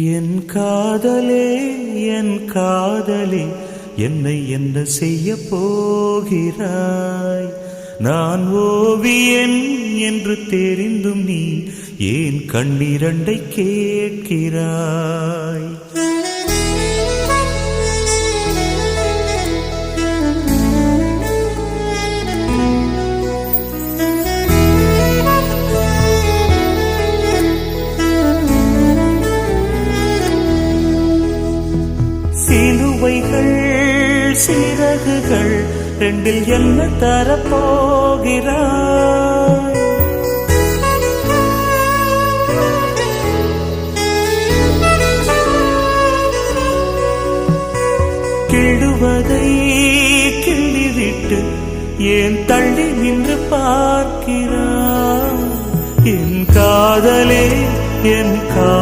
என் காதலே என் காதலே என்னை என்ன செய்ய போகிறாய்? நான் ஓவியன் என்று தெரிந்தும் நீ ஏன் கண்ணிரண்டை கேட்கிறாய்? சிலுவைகள் சிறகுகள் ரெண்டில் என்ன தரப்போகிறாய்? கிள்ளுவதை கிள்ளிவிட்டு ஏன் தள்ளி நின்று பார்க்கிறாய்? என் காதலே என் காதல்